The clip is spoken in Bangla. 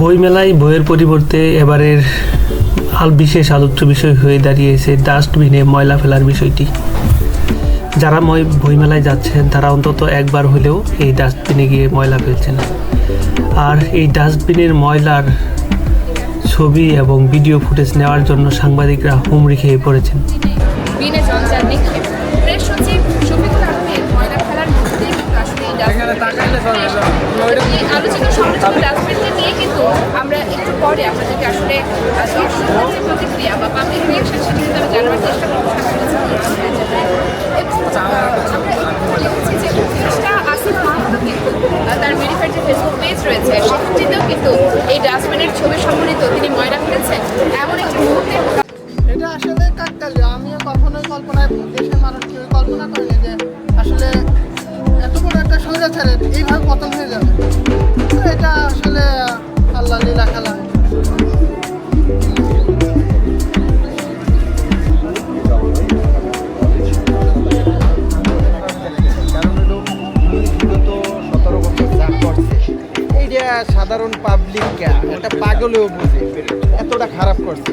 বইমেলায় বইয়ের পরিবর্তে এবারের আল বিশেষ আলোচ্য বিষয় হয়ে দাঁড়িয়েছে ডাস্টবিনে ময়লা ফেলার বিষয়টি। যারা বইমেলায় যাচ্ছেন তারা অন্তত একবার হলেও এই ডাস্টবিনে গিয়ে ময়লা ফেলছেন। আর এই ডাস্টবিনের ময়লার ছবি এবং ভিডিও ফুটেজ নেওয়ার জন্য সাংবাদিকরা হুমড়ি খেয়ে পড়েছেন। বিনে আসলে দর্শকদের যে প্রতিক্রিয়া বা পাবলিক রিয়েকশন সেটা কিন্তু আমি জানার চেষ্টা করব তার ভেরিফাইড যে ফেসবুক পেজ রয়েছে, সেখানটিতেও কিন্তু এই ডাস্টবিনের ছবি সম্বলিত তিনি ময়লা ফেলেছেন। এমন একটি মুহূর্তে এটা আসলে কাকতালীয়। আমিও কখনোই কল্পনায়, দেশের মানুষ কেউ কল্পনা করিনি যে আসলে এত বড় একটা স্বৈরাচারের এইভাবে পতন হয়ে যাবে। এটা আসলে আল্লাহ লীলা সাধারণ পাবলিক একটা পাগলেও বুঝে। এতটা খারাপ করছে।